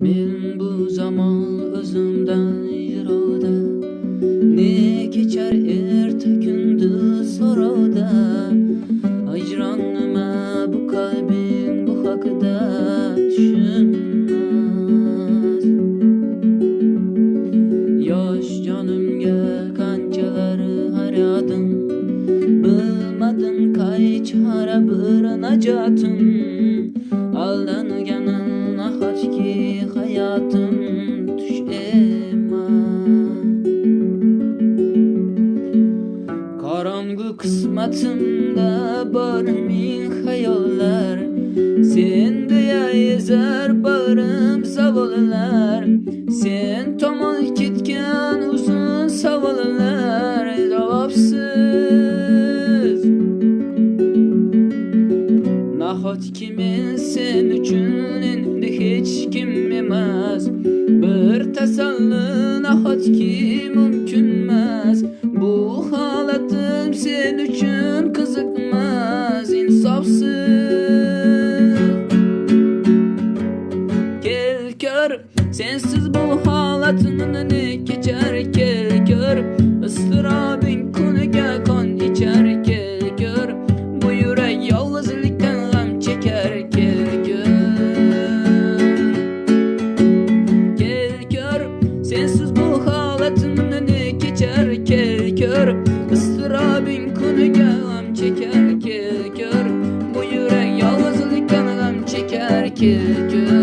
Men bu zaman özümden yiroqda Ne keçer erta gündüz sorovda Hicran nima bu qalbing bu haqida tushunmas Yosh jonimga qanchalar hayradim Bilmadim qay chora bir najotim Aldanganim nahotki Qorong'u qismatimda bor ming xayollar Sen deya ezar bag'rim savollar Sen tomon ketgan uzun savollar javobsiz Nahotki men sen uchun endi hech kim emas Bir tasalli nahotki hayatım sen için kızıkmaz insafsız. Gel kör sensiz bu halatının önü geçer. Gel kör ıstırabın konuya kon içer. Gel kör Bu yürek yalnızlıktan gam çeker. Gel kör. Gel kör sensiz bu halatının Rabin konu gövəm çəkər ki, gör. Bu yürək yalnızlıqdan ələm çəkər ki, gör.